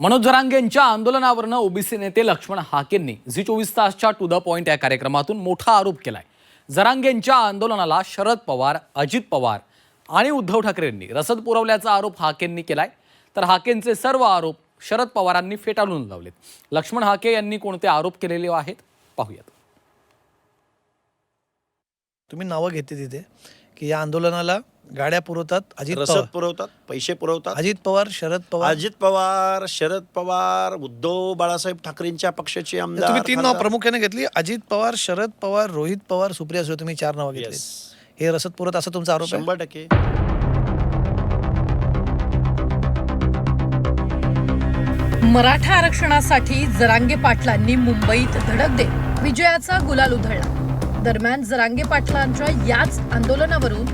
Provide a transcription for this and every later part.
Manoj जरांगेंच्या आंदोलनावरनं OBC नेते Laxman हाकेंनी Zee चोवीस तासच्या to the point या कार्यक्रमातून मोठा आरोप केलाय. जरांगेंच्या आंदोलनाला शरद पवार अजित पवार आणि उद्धव ठाकरेंनी रसद पुरवल्याचा आरोप हाकेंनी केलाय. तर हाकेंचे सर्व आरोप शरद पवारांनी फेटाळून लावलेत. लक्ष्मण हाके यांनी कोणते आरोप केलेले आहेत? पाहूयात. तुम्ही नावं घेते तिथे की या आंदोलनाला गाड्या पुरवतात अजित रसद पवार. पुरवतात पैसे पुरवतात. अजित पवार शरद पवार. अजित पवार शरद पवार उद्धव बाळासाहेब ठाकरेंच्या पक्षाचे आमदार तुम्ही तीन नाव खासदार. प्रामुख्याने घेतली. अजित पवार शरद पवार रोहित पवार सुप्रिया सुळे तुम्ही चार नावं घेतली Yes. हे रसद पुरवत असं तुमचा आरोप आहे? शंभर टक्के. मराठा आरक्षणासाठी जरांगे पाटलांनी मुंबईत धडक देत विजयाचा गुलाल उधळला. दरम्यान जरांगे पाटलांच्या याच आंदोलनावरून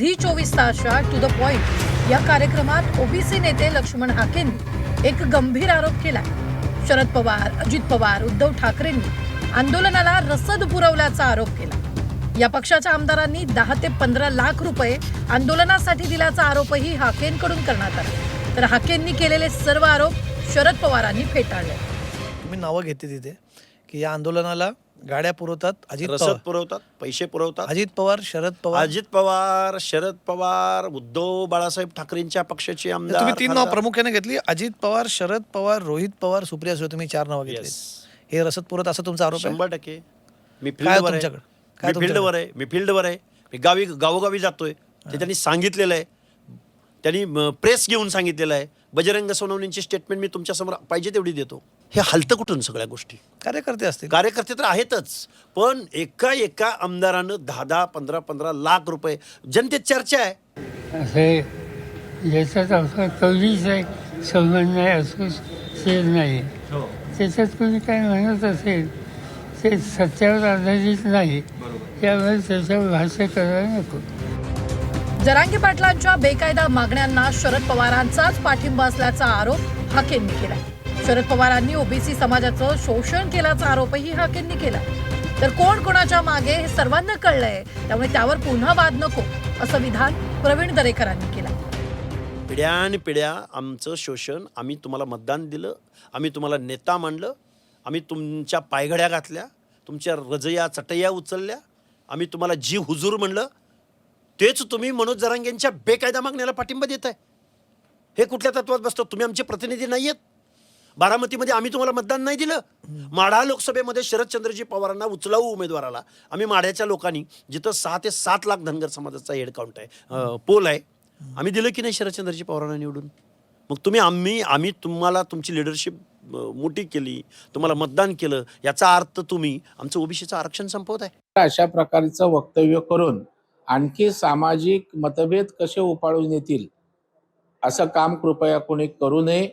झी चोवीस तासच्या टू द पॉइंट या कार्यक्रमात ओबीसी नेते लक्ष्मण हाकेंनी एक गंभीर आरोप केला शरद पवार अजित पवार उद्धव ठाकरेंनी आंदोलनाला रसद पुरवल्याचा आरोप केला. या पक्षाच्या आमदारांनी दहा ते पंधरा लाख रुपये आंदोलनासाठी दिल्याचा आरोपही हाकेंकडून करण्यात आला. तर हाकेंनी केलेले सर्व आरोप शरद पवारांनी फेटाळले. तुम्ही नावं घेते तिथे. की या आंदोलनाला गाड्या पुरवतात अजित रसद पवार. पुरवतात पैसे पुरवतात. अजित पवार शरद पवार. अजित पवार शरद पवार उद्धव बाळासाहेब ठाकरेंच्या पक्षाचे आमदार तुम्ही तीन नाव खासदार. प्रामुख्याने घेतली. अजित पवार शरद पवार रोहित पवार सुप्रिया सुळे तुम्ही चार नावं घेतली Yes. हे रसद पुरवत असं तुमचा आरोप आहे? शंभर टक्के. मी फील्डवर आहे. तुमच्याकडे? काय मी फील्डवर आहे. मी फील्डवर आहे. मी गावी गावोगावी जातोय. ते त्यांनी सांगितलेलं आहे. त्यांनी प्रेस घेऊन सांगितलेलं आहे. बजरंग सोनवणींची स्टेटमेंट मी तुमच्यासमोर पाहिजे तेवढी देतो. हे हलतं कुठून सगळ्या गोष्टी? कार्यकर्ते असतील. कार्यकर्ते तर आहेतच. पण एका एका आमदारानं दहा दहा पंधरा पंधरा लाख रुपये जनतेत चर्चा आहे. असे याच्यात असं कधीच एक संबंध नाही असं शेर नाही. त्याच्यात कोणी काय म्हणत असेल ते सत्यावर आधारित नाही. त्यामुळे त्याच्यावर भाष्य करायला नको. जरांगे पाटलांच्या बेकायदा मागण्यांना शरद पवारांचाच पाठिंबा असल्याचा आरोप हाकेंनी केला शरद पवारांनी ओबीसी समाजाचं शोषण केल्याचा आरोपही हाकेंनी केला तर कोण कोणाच्या मागे हे सर्वांना कळलंय त्यामुळे त्यावर पुन्हा वाद नको असं विधान प्रवीण दरेकरांनी केलं पिढ्यान पिढ्या आमचं शोषण आम्ही तुम्हाला मतदान दिलं आम्ही तुम्हाला नेता मांडलं आम्ही तुमच्या पायघड्या घातल्या तुमच्या रजया चटया उचलल्या आम्ही तुम्हाला जीव हुजूर म्हणलं तेच तुम्ही मनोज जरांगेंच्या बेकायदा मागण्याला पाठिंबा देत आहे हे कुठल्या तत्वात बसतं? तुम्ही आमचे प्रतिनिधी नाही आहेत बारामतीमध्ये आम्ही तुम्हाला मतदान नाही दिलं. माढा लोकसभेमध्ये शरदचंद्रजी पवारांना उचलावू उमेदवाराला. आम्ही माढ्याच्या लोकांनी जिथं सहा ते सात लाख धनगर समाजाचा हेडकाउंट आहे पोल आहे आम्ही दिलं की नाही शरदचंद्रजी पवारांना निवडून? मग तुम्ही आम्ही आम्ही तुम्हाला तुमची लिडरशिप मोठी केली तुम्हाला मतदान केलं याचा अर्थ तुम्ही आमचं ओबीसीचं आरक्षण संपवत आहे अशा प्रकारचं वक्तव्य करून आणखी सामाजिक मतभेद कसे उपाळून येतील असं काम कृपया कोणी करू नये.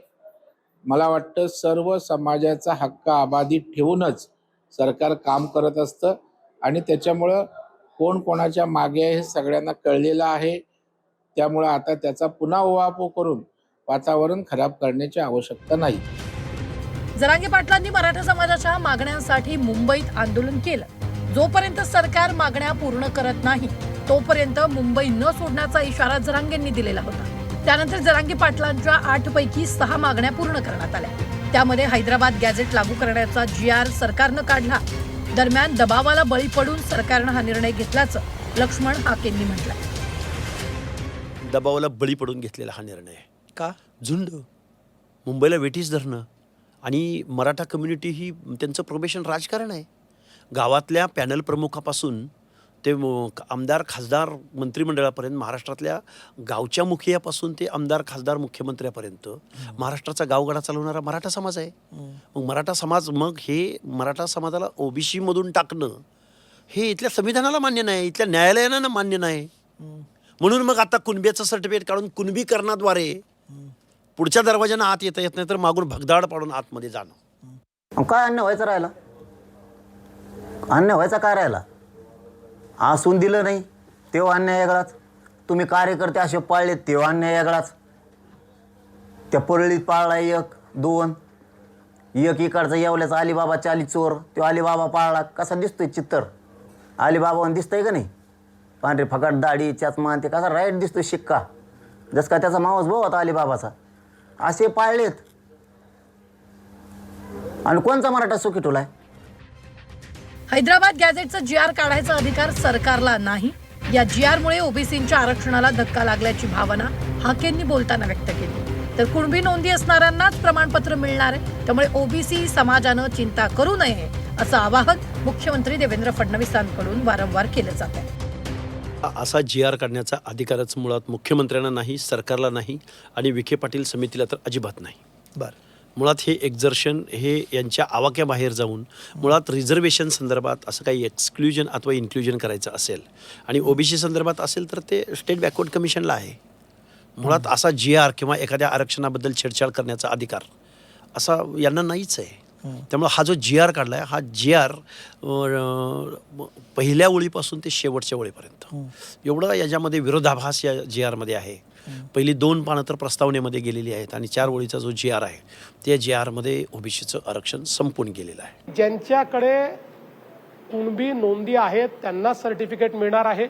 मला वाटतं सर्व समाजाचा हक्क अबाधित ठेवूनच सरकार काम करत असतं आणि त्याच्यामुळं कोण कोणाच्या मागे आहे हे सगळ्यांना कळलेलं आहे. त्यामुळं आता त्याचा पुन्हा उहापोह करून वातावरण खराब करण्याची आवश्यकता नाही. जरांगे पाटलांनी मराठा समाजाच्या मागण्यांसाठी मुंबईत आंदोलन केलं. जोपर्यंत सरकार मागण्या पूर्ण करत नाही तोपर्यंत मुंबई न सोडण्याचा इशारा जरांगेंनी दिलेला होता. त्यानंतर जरांगे पाटलांच्या आठ पैकी सहा मागण्या पूर्ण करण्यात आल्या. त्यामध्ये हैदराबाद गॅझेट लागू करण्याचा जी आर सरकारनं काढला. दरम्यान दबावाला बळी पडून सरकारनं हा निर्णय घेतल्याचं लक्ष्मण हाकेंनी म्हटलंय. दबावाला बळी पडून घेतलेला हा निर्णय. का? झुंड. मुंबईला वेठीस धरणं आणि मराठा कम्युनिटी ही त्यांचं प्रोबेशन राजकारण आहे. गावातल्या पॅनल प्रमुखापासून ते आमदार खासदार मंत्रिमंडळापर्यंत महाराष्ट्रातल्या गावच्या मुखियापासून ते आमदार खासदार मुख्यमंत्र्यापर्यंत महाराष्ट्राचा गावगाडा चालवणारा मराठा समाज आहे. मग मराठा समाज मग हे मराठा समाजाला ओबीसी मधून टाकणं हे इथल्या संविधानाला मान्य नाही इथल्या न्यायालयानं मान्य नाही. म्हणून मग आता कुणब्याचं सर्टिफिकेट काढून कुणबीकरणाद्वारे पुढच्या दरवाजानं आत येता येत नाही तर मागून भगदाड पाडून आतमध्ये जाणं. काय अन्य व्हायचं राहिला? अन्य व्हायचा काय राहिला? हसून दिलं नाही. तेव्हा अन्याय वेगळाच. तुम्ही कार्यकर्ते असे पाळले तेव्हा अन्याय वेगळाच. त्या परळीत पाळला एक दोन. एक इकडचा येवल्याचा अलीबाबाच्या अली चोर तो अलीबाबा पाळला. कसा दिसतोय चित्तर? अलिबाबा दिसतंय का नाही? पांढरी फकाट दाढी चष्मा ते कसा राईट दिसतोय शिक्का? जस का त्याचा मावस भाऊ होता अलीबाबाचा. असे पाळलेत. आणि कोणचा मराठा सुखी टोलाय हैदराबाद गॅझेटचा जी आर काढायचा अधिकार सरकारला नाही. या जी आर मुळे ओबीसींच्या आरक्षणाला धक्का लागल्याची भावना हाकेंनी बोलताना व्यक्त केली. तर कुणबी नोंदी असणाऱ्यांनाच प्रमाणपत्र मिळणार आहे. त्यामुळे ओबीसी समाजानं चिंता करू नये असं आवाहन मुख्यमंत्री देवेंद्र फडणवीसांकडून वारंवार केलं जात आहे. असा जी आर काढण्याचा अधिकारच मुळात मुख्यमंत्र्यांना नाही सरकारला नाही आणि विखे पाटील समितीला तर अजिबात नाही. बरं. मुळात हे एक्झर्शन हे यांच्या आवाक्याबाहेर जाऊन मुळात रिझर्वेशन संदर्भात असं काही एक्सक्ल्युजन अथवा इन्क्ल्युजन करायचं असेल आणि ओबीसी संदर्भात असेल तर ते स्टेट बॅकवर्ड कमिशनला आहे. मुळात असा जी आर किंवा एखाद्या आरक्षणाबद्दल छेडछाड करण्याचा अधिकार असा यांना नाहीच आहे. त्यामुळे हा जो जी आर काढला आहे हा जी आर पहिल्या ओळीपासून ते शेवटच्या ओळीपर्यंत. एवढं याच्यामध्ये विरोधाभास या जी आरमध्ये आहे. पहिली दोन पानं तर प्रस्तावनेमध्ये गेलेली आहेत आणि चार ओळीचा जो जी आर आहे त्या जी आरमध्ये ओबीसीचं आरक्षण संपून गेलेलं आहे. ज्यांच्याकडे कुणबी नोंदी आहेत त्यांना सर्टिफिकेट मिळणार आहे.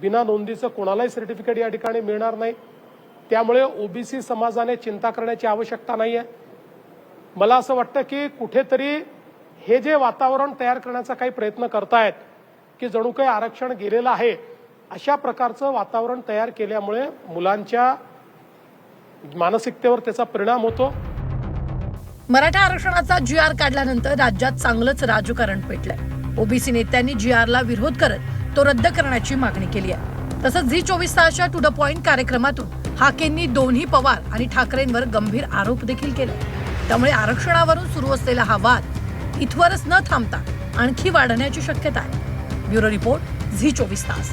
बिना नोंदीचं कोणालाही सर्टिफिकेट या ठिकाणी मिळणार नाही. त्यामुळे ओबीसी समाजाने चिंता करण्याची आवश्यकता नाही आहे मला असं वाटतं की कुठेतरी हे जे वातावरण तयार करण्याचा काही प्रयत्न करतायत की जणू काही आरक्षण गेलेलं आहे अशा प्रकारचं वातावरण तयार केल्यामुळे मुलांच्या मानसिकतेवर त्याचा परिणाम होतो. मराठा आरक्षणाचा जी आर काढल्यानंतर राज्यात चांगलंच राजकारण पेटलंय. ओबीसी नेत्यांनी जी आरला विरोध करत तो रद्द करण्याची मागणी केली आहे. तसंच झी चोवीस तासच्या टू द पॉइंट कार्यक्रमातून हाकेंनी दोन्ही पवार आणि ठाकरेंवर गंभीर आरोप देखील केले. त्यामुळे आरक्षणावरून सुरू असलेला हा वाद इथवरच न थांबता आणखी वाढण्याची शक्यता आहे. ब्युरो रिपोर्ट झी चोवीस तास.